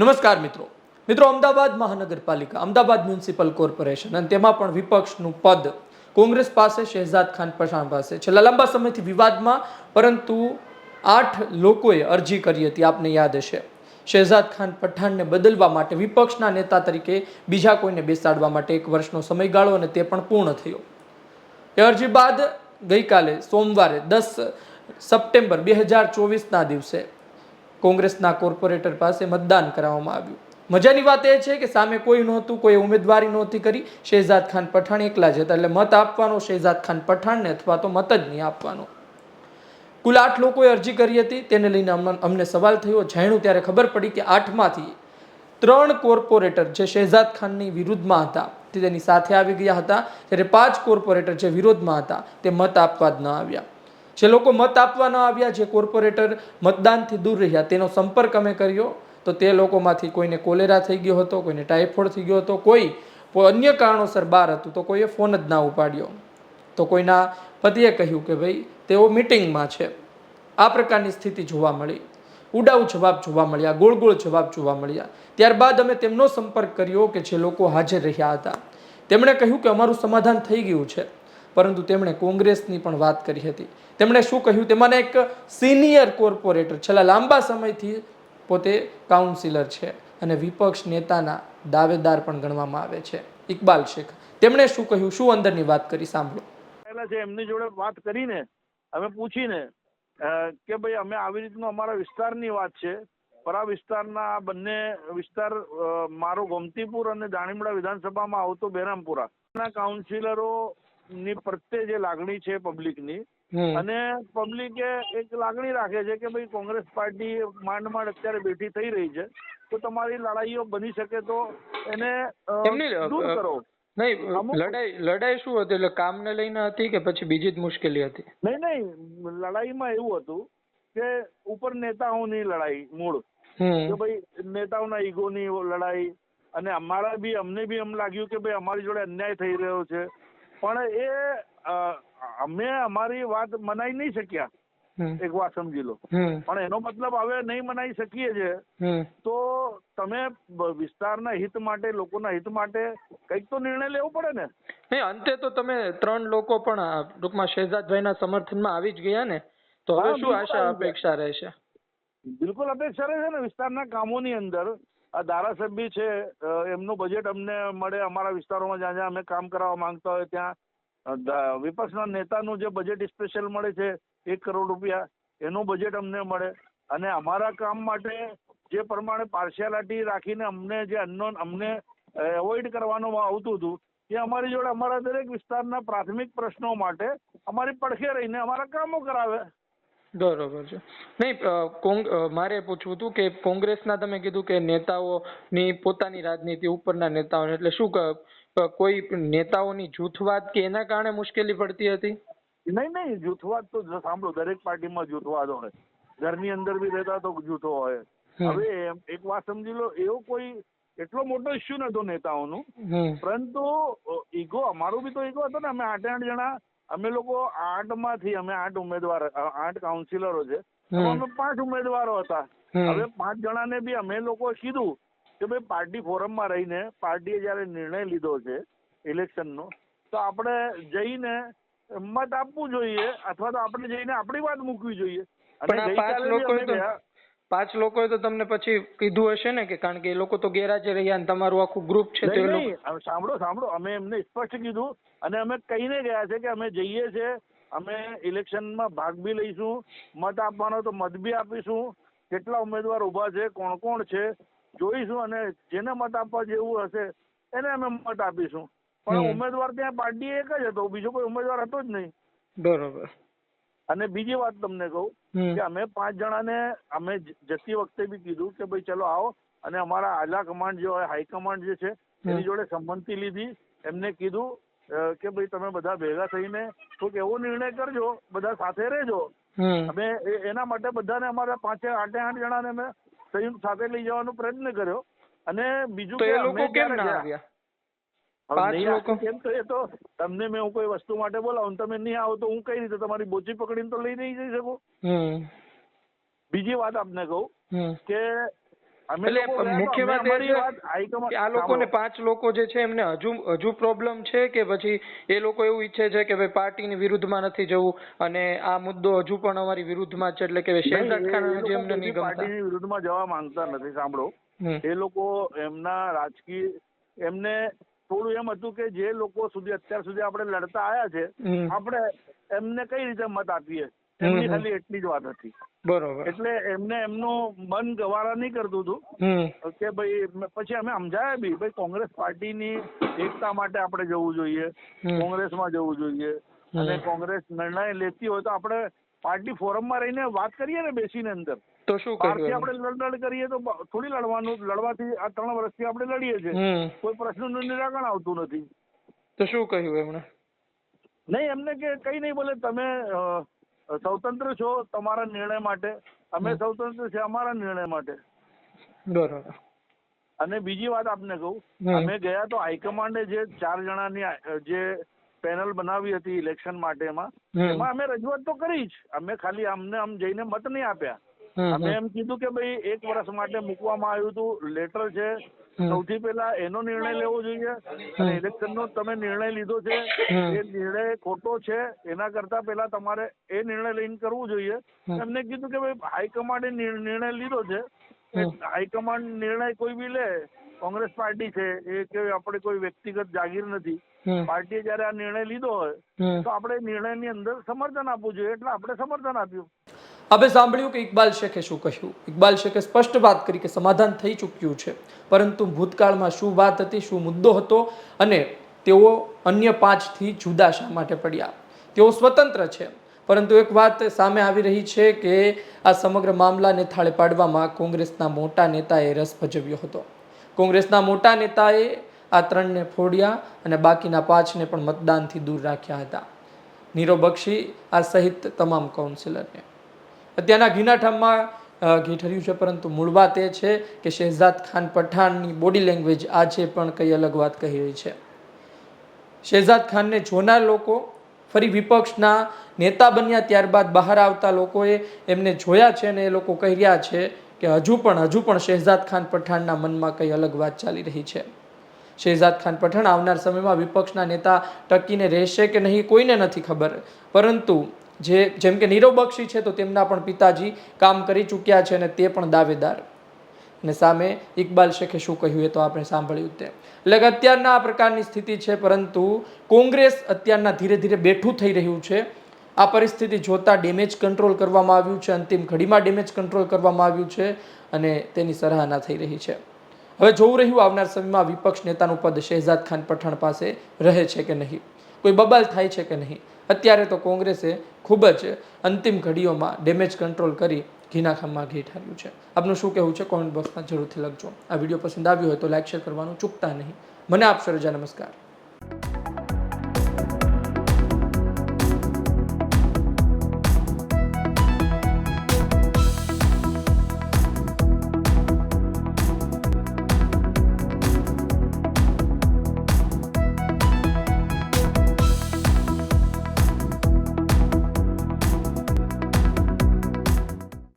નમસ્કાર મિત્રો. મિત્રો, અમદાવાદ મહાનગરપાલિકા, અમદાવાદ મ્યુનિસિપલ કોર્પોરેશન અને તેમાં પણ વિપક્ષનું પદ કોંગ્રેસ પાસે શહેજાદ ખાન પઠાણ પાસે. છેલ્લા લાંબા સમયથી વિવાદમાં, પરંતુ આઠ લોકોએ અરજી કરી હતી, આપને યાદ હશે. શહેજાદ ખાન પઠાણને બદલવા માટે વિપક્ષના નેતા તરીકે બીજા કોઈને બેસાડવા માટે એક વર્ષનો સમયગાળો અને તે પણ પૂર્ણ થયો. એ અરજી બાદ ગઈકાલે સોમવારે દસ સપ્ટેમ્બર બે હજાર ચોવીસના દિવસે કોંગ્રેસના કોર્પોરેટર પાસે મતદાન કરાવવામાં આવ્યું. મજાની વાત એ છે કે સામે કોઈ નહોતું, કોઈ ઉમેદવારી નહોતી કરી. શહેજાદ ખાન પઠાણ એકલા જ હતા. એટલે મત આપવાનો શહેજાદ ખાન પઠાણને અથવા તો મત જ નહીં આપવાનો. કુલ આઠ લોકોએ અરજી કરી હતી. તેને લઈને અમને સવાલ થયો. જાણ્યું ત્યારે ખબર પડી કે આઠમાંથી ત્રણ કોર્પોરેટર જે શહેજાદ ખાનની વિરુદ્ધમાં હતા, તે તેની સાથે આવી ગયા હતા. જ્યારે પાંચ કોર્પોરેટર જે વિરોધમાં હતા, તે મત આપવા જ ન આવ્યા. જે લોકો મત આપવા ન આવ્યા, જે કોર્પોરેટર મતદાનથી દૂર રહ્યા, તેનો સંપર્ક અમે કર્યો. તો તે લોકોમાંથી કોઈને કોલેરા થઈ ગયો હતો, કોઈને ટાઇફોઇડ થઈ ગયો હતો, કોઈ અન્ય કારણોસર બહાર હતું, તો કોઈએ ફોન જ ના ઉપાડ્યો. તો કોઈના પતિએ કહ્યું કે ભાઈ, તેઓ મિટિંગમાં છે. આ પ્રકારની સ્થિતિ જોવા મળી. ઉડાઉ જવાબ જોવા મળ્યા ગોળ ગોળ જવાબ જોવા મળ્યા. ત્યારબાદ અમે તેમનો સંપર્ક કર્યો કે જે લોકો હાજર રહ્યા હતા. તેમણે કહ્યું કે અમારું સમાધાન થઈ ગયું છે. પરંતુ તેમણે કોંગ્રેસની પણ વાત કરી હતી. તેમણે શું કહ્યું તેમાંને એક સિનિયર કોર્પોરેટર, છેલ્લા લાંબા સમયથી પોતે કાઉન્સિલર છે અને વિપક્ષ નેતાના દાવેદાર પણ ગણવામાં આવે છે. ઇકબાલ શેખ, તેમણે શું કહ્યું? શું અંદરની વાત કરી? સાંભળો. પહેલા છે એમની જોડે વાત કરીને અમે પૂછીને કે ભાઈ અમે આવી રીતનું અમારા વિસ્તારની વાત છે, પર વિસ્તારના આ બંને વિસ્તાર મારો ગોમતીપુર અને દાણીમડા વિધાનસભામાં આવતો બેરામપુરા. ના કાઉન્સિલરો ની પ્રત્યે જે લાગણી છે પબ્લિકની અને પબ્લિકે એક લાગણી રાખે છે કે ભાઈ કોંગ્રેસ પાર્ટી માંડ માંડ અત્યારે બેઠી થઈ રહી છે તો તમારી લડાઈઓ બની શકે તો એને દૂર કરો. નહીં લડાઈ લડાઈ શું હતી? એટલે કામને લઈને હતી કે પછી બીજી જ મુશ્કેલી હતી? નહીં નહીં લડાઈમાં એવું હતું કે ઉપર નેતાઓની લડાઈ મૂળ. કે ભાઈ નેતાઓના ઈગોની લડાઈ અને અમારા બી અમને બી એમ લાગ્યું કે ભાઈ અમારી જોડે અન્યાય થઈ રહ્યો છે. પણ એ અમે અમારી વાત મનાઈ નહીં શક્યા. એક વાત સમજી લો. પણ એનો મતલબ હવે નહીં મનાઈ શકીએ છે. તો તમે વિસ્તારના હિત માટે લોકોના હિત માટે કંઈક તો નિર્ણય લેવો પડે ને? નહીં અંતે તો તમે ત્રણ લોકો પણ ટૂંકમાં શહેજાદભાઈના સમર્થનમાં આવી જ ગયા ને તો હવે શું આશા અપેક્ષા રહેશે? બિલકુલ અપેક્ષા રહે છે ને વિસ્તારના કામોની અંદર. આ ધારાસભ્ય છે એમનું બજેટ અમને મળે અમારા વિસ્તારોમાં જ્યાં જ્યાં અમે કામ કરાવવા માંગતા હોય ત્યાં. વિપક્ષના નેતાનું જે બજેટ સ્પેશિયલ મળે છે, એક કરોડ રૂપિયા, એનું બજેટ અમને મળે. અને અમારા કામ માટે જે પ્રમાણે પાર્શિયાલિટી રાખીને અમને જે અનનોન અમને એવોઇડ કરવાનું આવતું હતું, એ અમારી જોડે અમારા દરેક વિસ્તારના પ્રાથમિક પ્રશ્નો માટે અમારી પડખે રહીને અમારા કામો કરાવે. બરોબર છે. નહીં મારે પૂછવું હતું કે કોંગ્રેસના તમે કીધું કે નેતાઓની પોતાની રાજનીતિ ઉપરના નેતાઓને એટલે શું કોઈ નેતાઓની જૂથવાદ કે એના કારણે મુશ્કેલી પડતી હતી? નહીં નહીં જૂથવાદ તો સાંભળો દરેક પાર્ટીમાં જૂથવાદ હોય. ઘરની અંદર બી રહેતા તો જૂથો હોય. હવે એક વાત સમજી લો એવો કોઈ એટલો મોટો ઇસ્યુ નતો નેતાઓનું. પરંતુ ઈગો અમારું બી તો ઈગો હતો ને અમે આઠે આઠ જણા અમે લોકો આઠમાંથી અમે આઠ ઉમેદવાર આઠ કાઉન્સિલરો છે. અમે પાંચ ઉમેદવારો હતા. હવે પાંચ જણાને બી અમે લોકો કીધું કે ભાઈ પાર્ટી ફોરમમાં રહીને પાર્ટીએ જયારે નિર્ણય લીધો છે ઇલેક્શનનો તો આપણે જઈને મત આપવું જોઈએ અથવા તો આપણે જઈને આપણી વાત મૂકવી જોઈએ. પણ પાંચ લોકો પાંચ લોકોએ તો તમને પછી કીધું હશે ને કે કારણ કે એ લોકો તો ગેરહાજર રહ્યા ને તમારું આખું ગ્રુપ છે તો સાંભળો સાંભળો. અમે એમને સ્પષ્ટ કીધું અને અમે કહીને ગયા છે કે અમે જઈએ છે અમે ઇલેક્શનમાં ભાગ બી લઈશું મત આપવાનો તો મત બી આપીશું. કેટલા ઉમેદવાર ઊભા છે કોણ કોણ છે જોઈશું અને જેને મત આપવા જેવું હશે એને અમે મત આપીશું. પણ ઉમેદવાર ત્યાં પાર્ટી એક જ હતો બીજો કોઈ ઉમેદવાર હતો જ નહીં. બરોબર. અને બીજી વાત તમને કહું કે અમે પાંચ જણાને અમે જતી વખતે બી કીધું કે ભાઈ ચલો આવો. અને અમારા આલા કમાન્ડ જે હોય હાઈકમાન્ડ જે છે એની જોડે સંમતિ લીધી. એમને કીધું કે ભાઈ તમે બધા ભેગા થઈને કોઈક એવો નિર્ણય કરજો બધા સાથે રહેજો. અમે એના માટે બધાને અમારા પાંચે આઠે આઠ જણાને અમે સંયુક્ત સાથે લઈ જવાનો પ્રયત્ન કર્યો. અને બીજું કે અમે લોકો કેમ ના આવ્યા? તો તમને મેં હું કોઈ વસ્તુ માટે બોલાવું તમે નહીં આવો તો હું કઈ રીતે તમારી બોચી પકડીને તો લઈ નહીં જઈ શકું? બીજી વાત આપને કહું કે એટલે મુખ્ય વાત એ છે કે આ લોકોને પાંચ લોકો જે છે એમને હજુ હજુ પ્રોબ્લેમ છે કે પછી એ લોકો એવું ઈચ્છે છે કે ભાઈ પાર્ટીની વિરુદ્ધમાં નથી જવું અને આ મુદ્દો હજુ પણ અમારી વિરુદ્ધમાં છે એટલે કે ખાન એ જે એમને નહીં ગમતા પાર્ટીની વિરુદ્ધમાં જવા માંગતા નથી સાંભળો. એ લોકો એમના રાજકીય એમને થોડું એમ હતું કે જે લોકો સુધી અત્યાર સુધી આપણે લડતા આવ્યા છે આપણે એમને કઈ રીતે મત આપીએ? એમની ખાલી એટલી જ વાત હતી. બરોબર. એટલે એમને એમનું મન ગવારા નહીં કરતું હતું કે ભાઈ પછી અમે સમજાયા બી ભાઈ કોંગ્રેસ પાર્ટીની એકતા માટે આપણે જવું જોઈએ. કોંગ્રેસમાં જવું જોઈએ. અને કોંગ્રેસ નિર્ણય લેતી હોય તો આપણે પાર્ટી ફોરમમાં રહીને વાત કરીએ ને બેસીને અંદર. તો શું કહ્યું આપણે લડ કરીએ તો થોડી લડવાનું લડવાથી આ ત્રણ વર્ષથી આપણે લડીએ છીએ. કોઈ પ્રશ્નનું નિરાકરણ આવતું નથી. તો શું કહ્યું એમણે? નહીં એમને કે કઈ નહીં બોલે તમે સ્વતંત્ર છો તમારા નિર્ણય માટે. અમે સ્વતંત્ર છે અમારા નિર્ણય માટે. બરોબર. અને બીજી વાત આપને કહું અમે ગયા તો હાઈકમાન્ડે જે ચાર જણાની જે પેનલ બનાવી હતી ઇલેક્શન માટેમાં. એમાં અમે રજૂઆત તો કરી જ. અમે ખાલી અમને આમ જઈને મત નહીં આપ્યા. અમે એમ કીધું કે ભાઈ એક વર્ષ માટે મૂકવામાં આવ્યું હતું લેટર છે. સૌથી પહેલા એનો નિર્ણય લેવો જોઈએ અને ઇલેક્શન નો તમે નિર્ણય લીધો છે. એ નિર્ણય ખોટો છે. એના કરતા પહેલા તમારે એ નિર્ણય લઈને કરવું જોઈએ. એમને કીધું કે ભાઈ હાઈકમાન્ડે નિર- નિર્ણય લીધો છે. હાઈકમાન્ડ નિર્ણય કોઈ બી લે કોંગ્રેસ પાર્ટી છે એ કે આપણે કોઈ વ્યક્તિગત જાગીર નથી. પાર્ટીએ જયારે આ નિર્ણય લીધો હોય. તો આપણે નિર્ણયની અંદર સમર્થન આપવું જોઈએ. એટલે આપણે સમર્થન આપ્યું. આપણે સાંભળ્યું કે ઇકબાલ શેખે શું કહ્યું? ઇકબાલ શેખે સ્પષ્ટ વાત કરી કે સમાધાન થઈ ચૂક્યું છે. પરંતુ ભૂતકાળમાં શું વાત હતી, શું મુદ્દો હતો અને તેઓ અન્ય પાંચથી જુદા શા માટે પડ્યા? તેઓ સ્વતંત્ર છે. પરંતુ એક વાત સામે આવી રહી છે કે આ સમગ્ર મામલાને થાળે પાડવામાં કોંગ્રેસના મોટા નેતાએ રસ ભજવ્યો હતો. કોંગ્રેસના મોટા નેતાએ આ ત્રણને ફોડ્યા અને બાકીના પાંચને પણ મતદાનથી દૂર રાખ્યા હતા. નીરો બક્ષી આ સહિત તમામ કાઉન્સિલરને અત્યારના ઘીના ઠામમાં ઘી ઠર્યું છે, પરંતુ મૂળ વાત એ છે કે શહેજાદ ખાન પઠાણની બોડી લેંગ્વેજ આજે પણ કંઈ અલગ વાત કહી રહી છે. શહેજાદ ખાનને જોનાર લોકો, ફરી વિપક્ષના નેતા બન્યા ત્યારબાદ બહાર આવતા લોકોએ એમને જોયા છે અને એ લોકો કહી રહ્યા છે કે હજુ પણ હજુ પણ શહેજાદ ખાન પઠાણના મનમાં કંઈ અલગ વાત ચાલી રહી છે. શહેજાદ ખાન પઠાણ આવનાર સમયમાં વિપક્ષના નેતા ટકીને રહેશે કે નહીં કોઈને નથી ખબર. પરંતુ જે જેમ કે નીરવ બક્ષી છે, તો તેમના પણ પિતાજી કામ કરી ચૂક્યા છે અને તે પણ દાવેદાર. અને સામે ઇકબાલ શેખે શું કહ્યું એ તો આપણે સાંભળ્યું તે. એટલે કે અત્યારના આ પ્રકારની સ્થિતિ છે, પરંતુ કોંગ્રેસ અત્યારના ધીરે ધીરે બેઠું થઈ રહ્યું છે. આ પરિસ્થિતિ જોતા ડેમેજ કંટ્રોલ કરવામાં આવ્યું છે, અંતિમ ઘડીમાં ડેમેજ કંટ્રોલ કરવામાં આવ્યું છે અને તેની સરાહના થઈ રહી છે. હવે જોવું રહ્યું આવનાર સમયમાં વિપક્ષ નેતાનું પદ શહેજાદ ખાન પઠાણ પાસે રહે છે કે નહીં? કોઈ બબાલ થાય છે કે નહીં? અત્યારે તો કોંગ્રેસે ખૂબ જ અંતિમ ઘડીઓમાં ડેમેજ કંટ્રોલ કરી ઘીના ખામમાં ઘી ઠાર્યું છે. આપનું શું કહેવું છે? કોમેન્ટ બોક્સમાં જરૂરથી લખજો. આ વીડિયો પસંદ આવ્યો હોય તો લાઇક શેર કરવાનું ચૂકતા નહીં. મને આપશો રજા. નમસ્કાર.